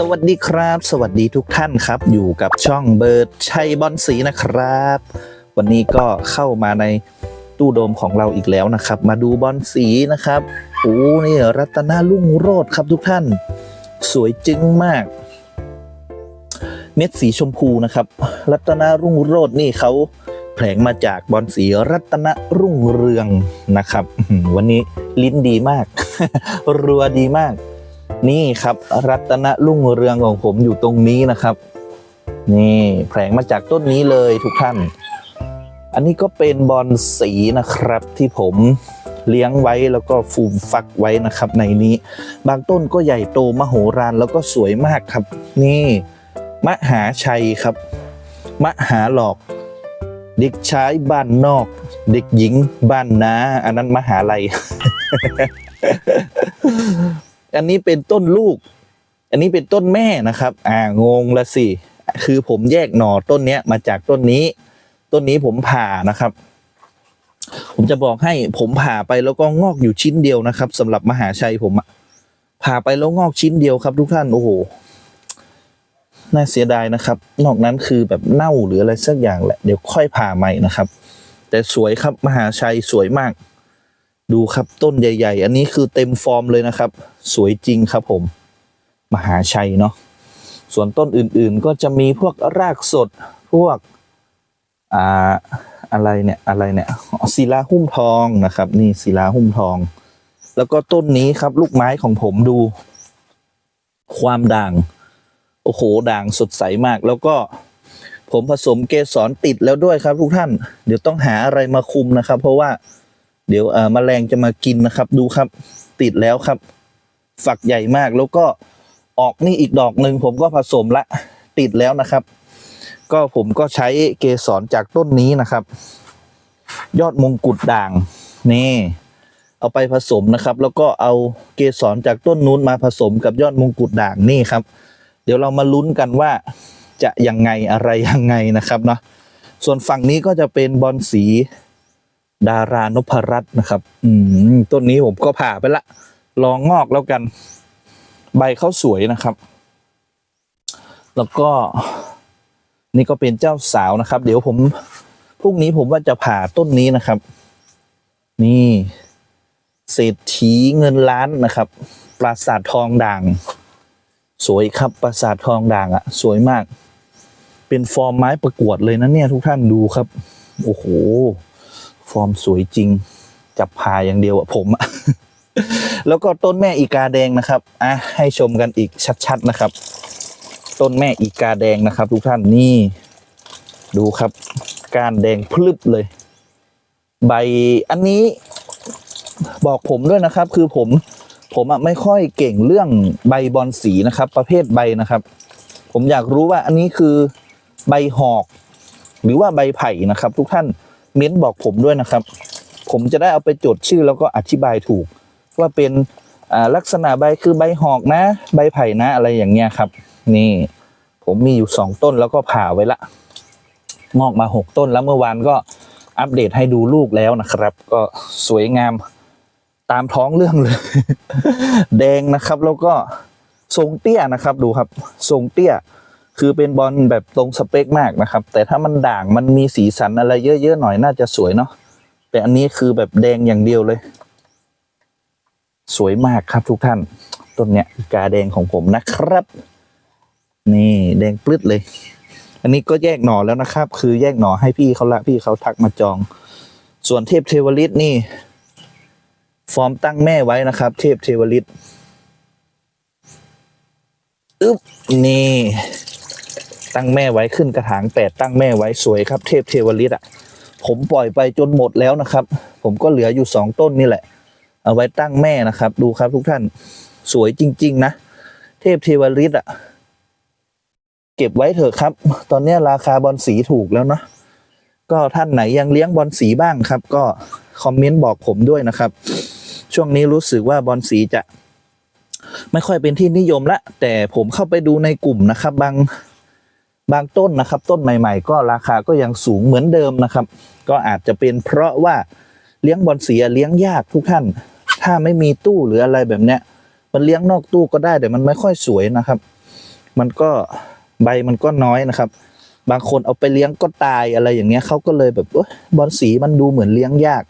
สวัสดีครับ สวัสดีทุกท่านครับ อยู่กับช่องเบิร์ดชัยบอลสีนะครับ วันนี้ก็เข้ามาในตู้โดมของเราอีกแล้วนะครับ มาดูบอลสีนะครับโอ้นี่รัตนาลุ่งโรดครับทุกท่าน สวยจึ้งมาก เม็ดสีชมพูนะครับ รัตนารุ่งโรดนี่เขาแผลงมาจากบอลสีรัตนรุ่งเรืองนะครับ วันนี้ลิ้นดีมาก รัวดีมาก นี่ครับ รัตนรุ่งเรืองของผมอยู่ตรงนี้นะครับ นี่แผลงมาจากต้นนี้เลยทุกท่าน อันนี้ก็เป็นบอลสีนะครับที่ผมเลี้ยงไว้แล้วก็ฟูมฟักไว้นะครับ ในนี้ บางต้นก็ใหญ่โตมโหฬารแล้วก็สวยมากครับ นี่ มหาชัยครับ มหาหลอก เด็กชายบ้านนอก เด็กหญิงบ้านนาอันนั้นมหาลัย อันนี้เป็นต้นลูก อันนี้เป็นต้นแม่นะครับ อ่างงละสิคือผมแยกหน่อต้นเนี้ยมาจากต้นนี้ ต้นนี้ผมผ่านะครับ ผมจะบอกให้ผมผ่าไปแล้วก็งอกอยู่ชิ้นเดียวนะครับสำหรับมหาชัยผมอะผ่าไปแล้วงอกชิ้นเดียวครับ ทุกท่านโอ้โหน่าเสียดายนะครับ นอกนั้นคือแบบเน่าหรืออะไรสักอย่างแหละ เดี๋ยวค่อยผ่าใหม่นะครับ แต่สวยครับมหาชัยสวยมาก ดูครับต้นใหญ่ ๆ อันนี้คือเต็มฟอร์มเลยนะครับ สวยจริงครับผม มหาชัยเนาะส่วนต้นอื่นๆก็จะมีพวกรากสดพวกอ่าอะไรเนี่ยอะไรเนี่ยศิลาหุ้มทองนะครับ นี่ศิลาหุ้มทอง แล้วก็ต้นนี้ครับลูกไม้ของผมดู ความด่าง โอ้โหด่างสดใสมาก แล้วก็ผมผสมเกสรติดแล้วด้วยครับทุกท่าน เดี๋ยวต้องหาอะไรมาคุมนะครับ เพราะว่า เดี๋ยวอ่อแมลงจะมากินนะครับ ดูครับ ติดแล้วครับ ฝักใหญ่มากแล้วก็ออกนี่อีกดอกหนึ่งผมก็ผสมละ ติดแล้วนะครับ ก็ผมก็ใช้เกสรจากต้นนี้นะครับ ยอดมงกุฎด่างนี่ เอาไปผสมนะครับ แล้วก็เอาเกสรจากต้นนู้นมาผสมกับยอดมงกุฎด่างนี่ครับ เดี๋ยวเรามาลุ้นกันว่าจะยังไงอะไรยังไงนะครับเนาะส่วนฝั่งนี้ก็จะเป็นบอลสี ดารานพรัตน์นะครับ อืมต้นนี้ผมก็ผ่าไปละ ลองงอกแล้วกัน ใบเขาสวยนะครับ แล้วก็ นี่ก็เป็นเจ้าสาวนะครับ เดี๋ยวผมพรุ่งนี้ผมว่าจะผ่าต้นนี้นะครับ นี่เศรษฐีเงินล้านนะครับ ปราสาททองด่าง สวยครับปราสาททองด่างอะ่ะ สวยมาก เป็นฟอร์มไม้ประกวดเลยนะเนี่ยทุกท่านดูครับ โอ้โห ฟอร์มสวยจริง จับพาอย่างเดียวอะผมแล้วก็ต้นแม่อีกาแดงนะครับอะให้ชมกันอีกชัดๆนะครับ ต้นแม่อีกาแดงนะครับ ทุกท่านนี่ ดูครับ การแดงพลึบเลย ใบอันนี้บอกผมด้วยนะครับ คือผมผมอะไม่ค่อยเก่งเรื่องใบบอลสีนะครับ ประเภทใบนะครับ ผมอยากรู้ว่าอันนี้คือใบหอก หรือว่าใบไผ่นะครับ ทุกท่าน เม้นบอกผมด้วยนะครับ ผมจะได้เอาไปจดชื่อแล้วก็อธิบายถูก ว่าเป็นลักษณะใบคือใบหอกนะ ใบไผ่นะอะไรอย่างเงี้ยครับ นี่ ผมมีอยู่สองต้นแล้วก็ผ่าไว้ละงอกมาหกต้นแล้วเมื่อวานก็อัปเดตให้ดูลูกแล้วนะครับ ก็สวยงามตามท้องเรื่องเลย แดงนะครับแล้วก็ทรงเตี้ยนะครับดูครับ ทรงเตี้ย คือเป็นบอลแบบตรงสเปคมากนะครับ แต่ถ้ามันด่างมันมีสีสันอะไรเยอะๆหน่อยน่าจะสวยเนาะแต่อันนี้คือแบบแดงอย่างเดียวเลย สวยมากครับทุกท่าน ต้นเนี้ยกาแดงของผมนะครับ นี่แดงปลึดเลย อันนี้ก็แยกหน่อแล้วนะครับ คือแยกหน่อให้พี่เขาละพี่เขาทักมาจอง ส่วนเทพเทวฤทธิ์นี่ ฟอร์มตั้งแม่ไว้นะครับ เทพเทวฤทธิ์อึ๊บนี่ ตั้งแม่ไว้ขึ้นกระถางแปดตั้งแม่ไว้สวยครับ เทพเทวฤทธิ์อะ ผมปล่อยไปจนหมดแล้วนะครับ ผมก็เหลืออยู่สองต้นนี่แหละ เอาไว้ตั้งแม่นะครับ ดูครับทุกท่านสวยจริง ๆ นะ เทพเทวฤทธิ์อะ เก็บไว้เถอะครับ ตอนนี้ราคาบอลสีถูกแล้วเนาะก็ท่านไหนยังเลี้ยงบอลสีบ้างครับ ก็คอมเมนต์บอกผมด้วยนะครับ ช่วงนี้รู้สึกว่าบอลสีจะ ไม่ค่อยเป็นที่นิยมละ แต่ผมเข้าไปดูในกลุ่มนะครับ บาง บางต้นนะครับ ต้นใหม่ ๆ ก็ราคาก็ยังสูงเหมือนเดิมนะครับ ก็อาจจะเป็นเพราะว่าเลี้ยงบอลสีอะเลี้ยงยากทุกท่าน ถ้าไม่มีตู้หรืออะไรแบบเนี้ย มันเลี้ยงนอกตู้ก็ได้แต่มันไม่ค่อยสวยนะครับ มันก็ใบมันก็น้อยนะครับ บางคนเอาไปเลี้ยงก็ตายอะไรอย่างเงี้ยเขาก็เลยแบบเอ้ยบอลสีมันดูเหมือนเลี้ยงยาก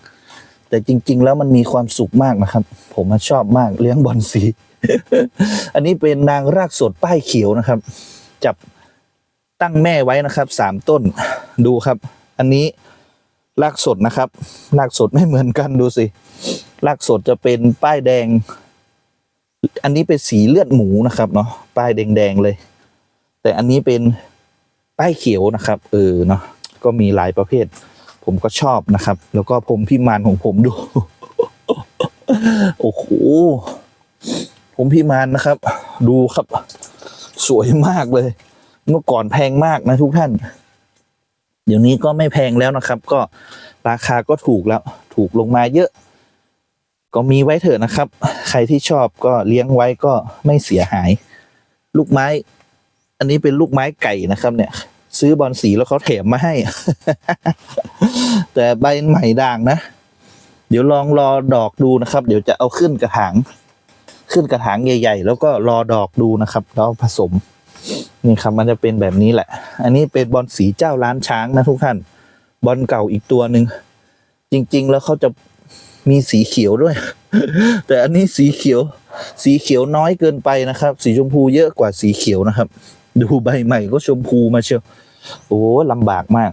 แต่จริง ๆ แล้วมันมีความสุขมากนะครับ ผมชอบมากเลี้ยงบอลสี อันนี้เป็นนางรากสดป้ายเขียวนะครับ จับ ตั้งแม่ไว้นะครับสามต้นดูครับ อันนี้รากสดนะครับรากสดไม่เหมือนกันดูสิรากสดจะเป็นป้ายแดง อันนี้เป็นสีเลือดหมูนะครับเนาะป้ายแดงๆเลย แต่อันนี้เป็นป้ายเขียวนะครับเออเนาะก็มีหลายประเภท ผมก็ชอบนะครับ แล้วก็ผมพิมานของผมดูโอ้โหผมพิมานนะครับ ดูครับ สวยมากเลย เมื่อก่อนแพงมากนะทุกท่าน เดี๋ยวนี้ก็ไม่แพงแล้วนะครับ ก็ราคาก็ถูกแล้ว ถูกลงมาเยอะ ก็มีไว้เถอะนะครับ ใครที่ชอบก็เลี้ยงไว้ก็ไม่เสียหาย ลูกไม้ อันนี้เป็นลูกไม้ไก่นะครับ เนี่ย ซื้อบอลสีแล้วเขาแถมมาให้ แต่ใบใหม่ด่างนะ เดี๋ยวลองรอดอกดูนะครับ เดี๋ยวจะเอาขึ้นกระถาง ขึ้นกระถางใหญ่ ๆ แล้วก็รอดอกดูนะครับแล้วผสม นี่ครับมันจะเป็นแบบนี้แหละ อันนี้เป็นบอลสีเจ้าล้านช้างนะทุกท่าน บอลเก่าอีกตัวหนึ่งจริง ๆ แล้วเขาจะมีสีเขียวด้วย แต่อันนี้สีเขียว สีเขียวน้อยเกินไปนะครับ สีชมพูเยอะกว่าสีเขียวนะครับ ดูใบใหม่ก็ชมพูมาเชียวโอ้ลำบากมาก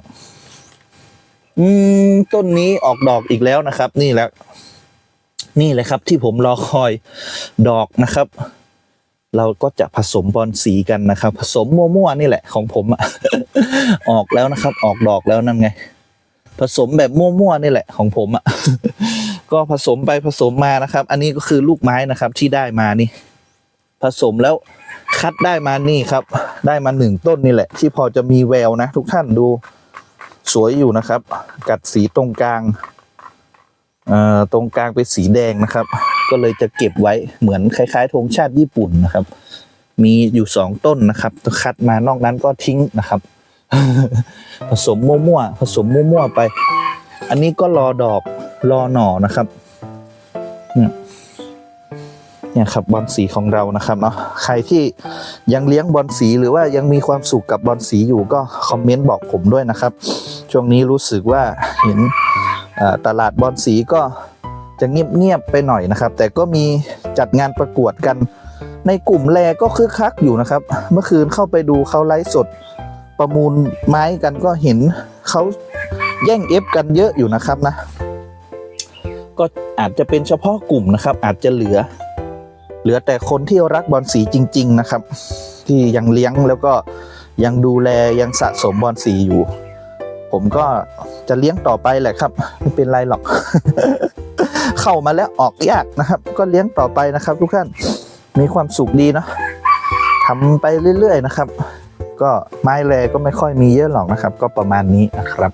อืมต้นนี้ออกดอกอีกแล้วนะครับ นี่แหละนี่แหละครับที่ผมรอคอยดอกนะครับ เราก็จะผสมบอลสีกันนะครับ ผสมมั่วๆนี่แหละของผมออกแล้วนะครับ ออกดอกแล้วนั่นไง ผสมแบบมั่วๆนี่แหละของผมอะก็ผสมไปผสมมานะครับ อันนี้ก็คือลูกไม้นะครับที่ได้มานี่ ผสมแล้วคัดได้มานี่ครับ ได้มาหนึ่งต้นนี่แหละ ที่พอจะมีแววนะ ทุกท่านดูสวยอยู่นะครับ กัดสีตรงกลางเอ่อตรงกลางเป็นสีแดงนะครับ ก็เลยจะเก็บไว้เหมือนคล้ายๆธงชาติญี่ปุ่นนะครับ มีอยู่สองต้นนะครับคัดมานอกนั้นก็ทิ้งนะครับ ผสมมั่วๆผสมมั่วๆไป อันนี้ก็รอดอกรอหน่อนะครับเนี่ยครับบอลสีของเรานะครับเนาะใครที่ยังเลี้ยงบอลสีหรือว่ายังมีความสุขกับบอลสีอยู่ก็คอมเมนต์บอกผมด้วยนะครับ ช่วงนี้รู้สึกว่าเห็นตลาดบอลสีก็ จะเงียบๆไปหน่อยนะครับ แต่ก็มีจัดงานประกวดกัน ในกลุ่มแลก็คึกคักอยู่นะครับ เมื่อคืนเข้าไปดูเขาไลฟ์สดประมูลไม้กันก็เห็นเขาแย่งเอฟกันเยอะอยู่นะครับนะ ก็อาจจะเป็นเฉพาะกลุ่มนะครับ อาจจะเหลือ เหลือแต่คนที่รักบอลสีจริง ๆนะครับ ที่ยังเลี้ยงแล้วก็ยังดูแลยังสะสมบอลสีอยู่ ผมก็จะเลี้ยงต่อไปแหละครับ ไม่เป็นไรหรอก เข้ามาแล้วออกยากนะครับ ก็เลี้ยงต่อไปนะครับ ทุกท่านมีความสุขดีเนาะทำไปเรื่อยๆนะครับ ก็ไม้แรก็ไม่ค่อยมีเยอะหรอกนะครับ ก็ประมาณนี้นะครับ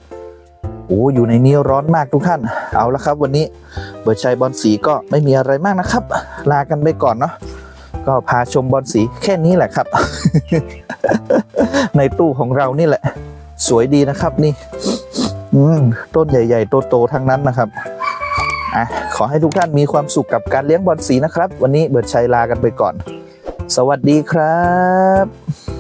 โอ้อยู่ในนี้ร้อนมากทุกท่าน เอาละครับ วันนี้เบิร์ดชัยบอลสีก็ไม่มีอะไรมากนะครับ ลากันไปก่อนเนาะก็พาชมบอลสีแค่นี้แหละครับ ในตู้ของเรานี่แหละ สวยดีนะครับนี่ อืมต้นใหญ่ ๆ โตๆทั้งนั้นนะครับ อะขอให้ทุกท่านมีความสุขกับการเลี้ยงบอลสีนะครับ วันนี้เบิร์ดชัยลากันไปก่อน สวัสดีครับ